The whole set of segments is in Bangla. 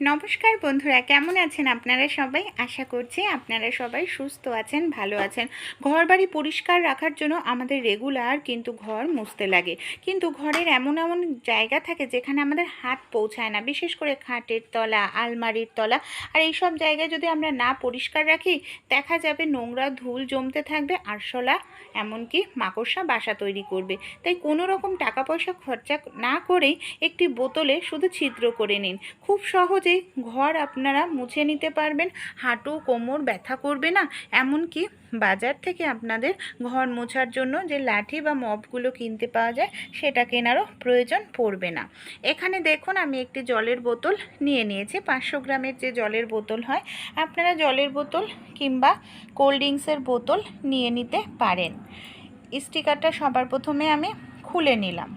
নমস্কার বন্ধুরা, কেমন আছেন আপনারা সবাই? আশা করছি আপনারা সবাই সুস্থ আছেন, ভালো আছেন। ঘর বাড়ি পরিষ্কার রাখার জন্য আমাদের রেগুলার কিন্তু ঘর মুছতে লাগে। কিন্তু ঘরের এমন এমন জায়গা থাকে যেখানে আমাদের হাত পৌঁছায় না, বিশেষ করে খাটের তলা, আলমারির তলা। আর এই সব জায়গায় যদি আমরা না পরিষ্কার রাখি, দেখা যাবে নোংরা ধুল জমতে থাকবে, আরশোলা, এমনকি মাকড়সা বাসা তৈরি করবে। তাই কোনো রকম টাকা পয়সা খরচা না করেই একটি বোতলে শুধু ছিদ্র করে নিন। খুব সহজেই ঘর আপনারা মুছে নিতে পারবেন, হাঁটু, কোমর ব্যথা করবে না, এমনকি বাজার থেকে আপনাদের ঘর মোছার জন্য যে লাঠি বা মপগুলো কিনতে পাওয়া যায়, সেটা কেনারও প্রয়োজন পড়বে না। এখানে দেখুন, আমি একটি জলের বোতল নিয়ে নিয়েছি, পাঁচশো গ্রামের যে জলের বোতল হয়, আপনারা জলের বোতল কিংবা কোল্ড ড্রিঙ্কসের বোতল নিয়ে নিতে পারেন। স্টিকারটা সবার প্রথমে আমি খুলে নিলাম।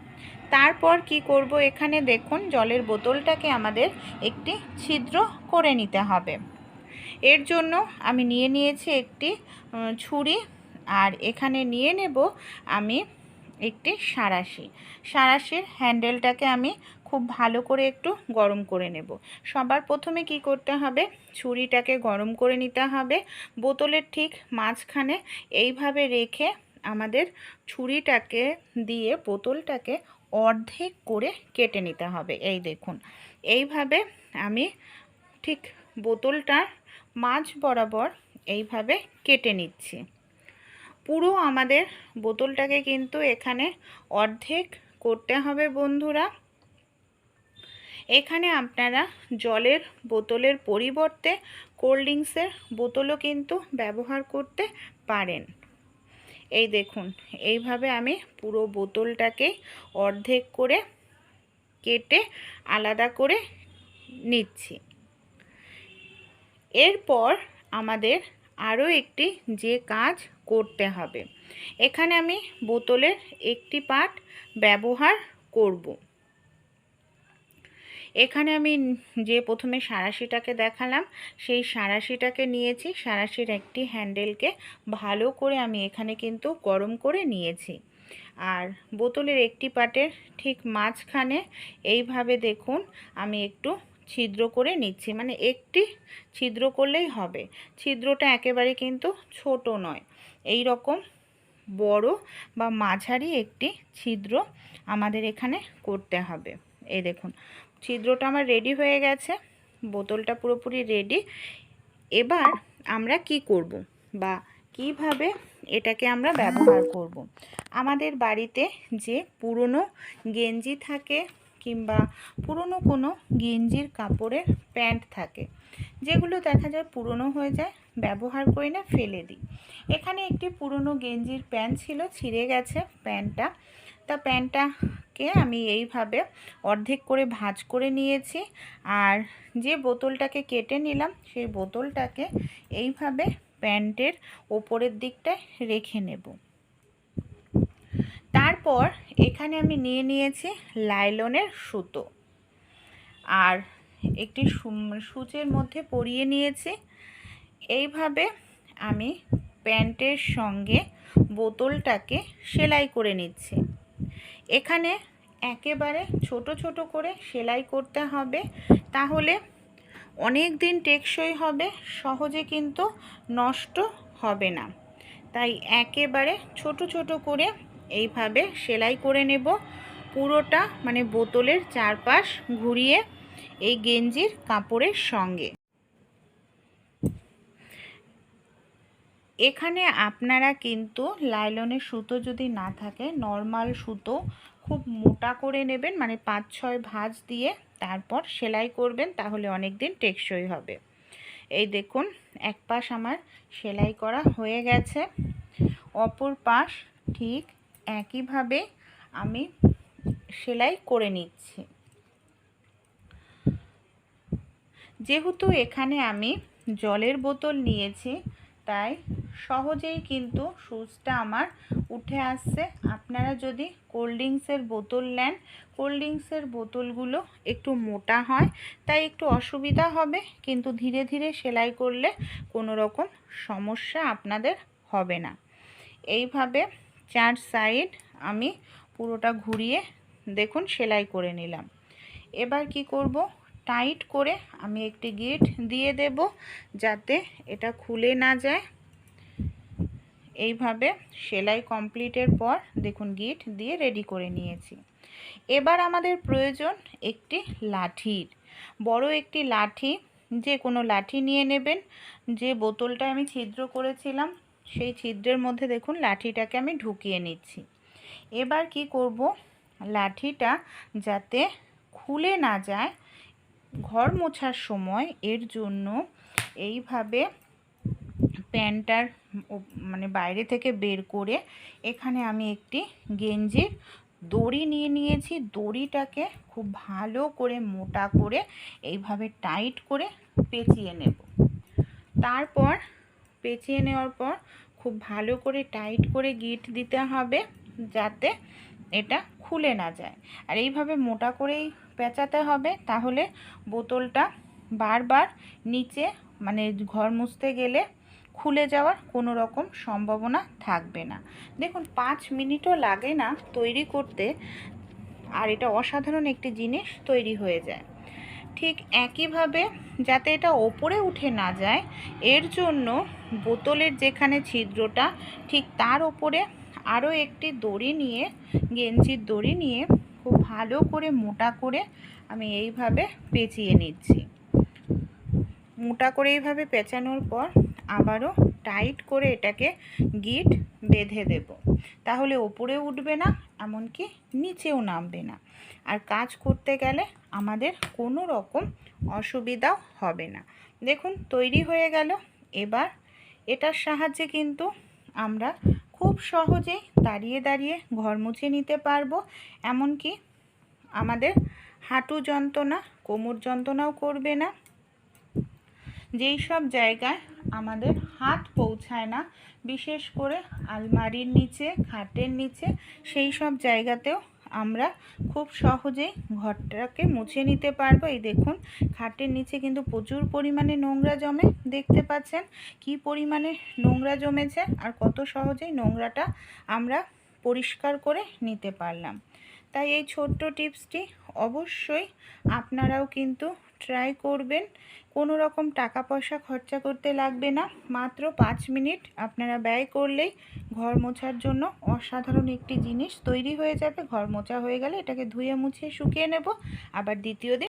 তারপর কি করব এখানে দেখুন, জলের বোতলটাকে আমাদের একটি ছিদ্র করে নিতে হবে। এর জন্য আমি নিয়ে নিয়েছি একটি ছুরি আর এখানে নিয়ে নেব আমি একটি সাঁড়াশি সাঁড়াশির হ্যান্ডেলটাকে আমি খুব ভালো করে একটু গরম করে নেব। সবার প্রথমে কি করতে হবে, ছুরিটাকে গরম করে নিতে হবে। বোতলের ঠিক মাঝখানে এইভাবে রেখে আমাদের ছুরিটাকে দিয়ে বোতলটাকে অর্ধেক করে কেটে নিতে হবে। এই দেখুন, এইভাবে আমি ঠিক বোতলটার মাঝ বরাবর এইভাবে কেটে নিচ্ছি। পুরো আমাদের বোতলটাকে কিন্তু এখানে অর্ধেক করতে হবে বন্ধুরা। এখানে আপনারা জলের বোতলের পরিবর্তে কোল্ড ড্রিঙ্কসের বোতলও কিন্তু ব্যবহার করতে পারেন। এই দেখুন, এইভাবে আমি পুরো বোতলটাকে অর্ধেক করে কেটে আলাদা করে নিচ্ছি। এরপর আমাদের আরও একটি যে কাজ করতে হবে। এখানে আমি বোতলের একটি পাট ব্যবহার করব। এখানে আমি যে প্রথমে সাঁড়াশিটাকে দেখালাম, সেই সাঁড়াশিটাকে নিয়েছি। সাঁড়াশির একটি হ্যান্ডেলকে ভালো করে আমি এখানে কিন্তু গরম করে নিয়েছি। আর বোতলের একটি পাটের ঠিক মাঝখানে এইভাবে দেখুন, আমি একটু ছিদ্র করে নিচ্ছি। মানে একটি ছিদ্র করলেই হবে। ছিদ্রটা একেবারে কিন্তু ছোট নয়। এই রকম বড় বা মাঝারি একটি ছিদ্র আমাদের এখানে করতে হবে। এই দেখুন ছিদ্রটা আমার রেডি হয়ে গেছে, বোতলটা পুরোপুরি রেডি এবার আমরা কি করব বা কীভাবে এটাকে আমরা ব্যবহার করব। আমাদের বাড়িতে যে পুরনো গেঞ্জি থাকে কিংবা পুরনো কোনো গেঞ্জির কাপড়ের প্যান্ট থাকে, যেগুলো দেখা যায় পুরনো হয়ে যায়, ব্যবহার করি না, ফেলে দিই। এখানে একটি পুরনো গেঞ্জির প্যান্ট ছিল, ছিঁড়ে গেছে প্যান্টটা। তা প্যান্টটাকে আমি এইভাবে অর্ধেক করে ভাঁজ করে নিয়েছি। আর যে বোতলটাকে কেটে নিলাম, সেই বোতলটাকে এইভাবে প্যান্টের ওপরের দিকটায় রেখে নেব। তারপর এখানে আমি নিয়ে নিয়েছি লাইলনের সুতো। আর একটি সূচের মধ্যে পরিয়ে নিয়েছি। এইভাবে আমি প্যান্টের সঙ্গে বোতলটাকে সেলাই করে নিচ্ছি। এখানে একেবারে ছোট ছোট করে সেলাই করতে হবে। তাহলে অনেক দিন টেকসই হবে, সহজে কিন্তু নষ্ট হবে না। তাই একেবারে ছোট ছোট করে এইভাবে সেলাই করে নেব। পুরোটা মানে বোতলের চারপাশ ঘুরিয়ে এই গেঞ্জির কাপড়ের সঙ্গে। এখানে আপনারা কিন্তু লাইলনের সুতো যদি না থাকে নর্মাল সুতো খুব মোটা করে নেবেন মানে পাঁচ ছয় ভাঁজ দিয়ে তারপর সেলাই করবেন, তাহলে অনেক দিন টেকসই হবে। এই দেখুন, এক পাশ আমার সেলাই করা হয়ে গেছে। অপর পাশ ঠিক একইভাবে আমি সেলাই করে নিচ্ছি। যেহেতু এখানে আমি জলের বোতল নিয়েছি তাই সহজেই কিন্তু সুজটা আমার উঠে আসছে। আপনারা যদি কোল্ড ড্রিঙ্কসের বোতল নেন কোল্ড ড্রিঙ্কসের বোতলগুলো একটু মোটা হয়, তাই একটু অসুবিধা হবে, কিন্তু ধীরে ধীরে সেলাই করলে কোনো রকম সমস্যা আপনাদের হবে না। এইভাবে চার সাইড আমি পুরোটা ঘুরিয়ে দেখুন সেলাই করে নিলাম। এবার কি করব? টাইট করে আমি একটি গিট দিয়ে দেব যাতে এটা খুলে না যায়। এইভাবে সেলাই কমপ্লিটের পর দেখুন গিট দিয়ে রেডি করে নিয়েছি। এবার আমাদের প্রয়োজন একটি লাঠির বড় একটি লাঠি, যে কোনো লাঠি নিয়ে নেবেন। যে বোতলটা আমি ছিদ্র করেছিলাম, সেই ছিদ্রের মধ্যে দেখুন লাঠিটাকে আমি ঢুকিয়ে নিচ্ছি। এবার কি করব? লাঠিটা যাতে খুলে না যায় ঘর মোছার সময় এর জন্য এইভাবে প্যান্টটার মানে বাইরে থেকে বের করে এখানে আমি একটি গেঞ্জির দড়ি নিয়ে নিয়েছি। দড়িটাকে খুব ভালো করে মোটা করে এইভাবে টাইট করে পেঁচিয়ে নেব। তারপর পেঁচিয়ে নেওয়ার পর খুব ভালো করে টাইট করে গিট দিতে হবে যাতে এটা খুলে না যায়। আর এইভাবে মোটা করেই পেঁচাতে হবে, তাহলে বোতলটা বারবার নিচে মানে ঘর মুছতে গেলে খুলে যাওয়ার কোনো রকম সম্ভাবনা থাকবে না। দেখুন, পাঁচ মিনিটও লাগে না তৈরি করতে, আর এটা অসাধারণ একটি জিনিস তৈরি হয়ে যায়। ঠিক একইভাবে যাতে এটা ওপরে উঠে না যায়, এর জন্য বোতলের যেখানে ছিদ্রটা, ঠিক তার ওপরে আরও একটি দড়ি নিয়ে, গেঞ্জির দড়ি নিয়ে খুব ভালো করে মোটা করে আমি এইভাবে পেঁচিয়ে নিচ্ছি। মোটা করে এইভাবে পেঁচানোর পর আবারও টাইট করে এটাকে গিট বেঁধে দেব। তাহলে ওপরে উঠবে না, এমনকি নিচেও নামবে না। আর কাজ করতে গেলে আমাদের কোনো রকম অসুবিধাও হবে না। দেখুন, তৈরি হয়ে গেল। এবার এটার সাহায্যে কিন্তু আমরা খুব সহজেই দাঁড়িয়ে দাঁড়িয়ে ঘর মুছে নিতে পারব। এমনকি আমাদের হাঁটু যন্ত্রণা, কোমর যন্ত্রণাও করবে না। যেই সব জায়গায় আমাদের হাত পৌঁছায় না, বিশেষ করে আলমারির নিচে, খাটের নিচে, সেই সব জায়গাতেও আমরা খুব সহজেই ঘরটাকে মুছে নিতে পারব। এই দেখুন, খাটের নিচে কিন্তু প্রচুর পরিমাণে নোংরা জমে, দেখতে পাচ্ছেন? কি পরিমাণে নোংরা জমেছে আর কত সহজেই নোংরাটা আমরা পরিষ্কার করে নিতে পারলাম। তাই এই ছোট্ট টিপসটি অবশ্যই আপনারাও কিন্তু ট্রাই করবেন। কোনো রকম টাকা পয়সা খরচা করতে লাগবে না। মাত্র পাঁচ মিনিট আপনারা ব্যয় করলেই ঘর মোছার জন্য অসাধারণ একটি জিনিস তৈরি হয়ে যাবে। ঘর মোছা হয়ে গেলে এটাকে ধুয়ে মুছিয়ে শুকিয়ে নেব। আবার দ্বিতীয় দিন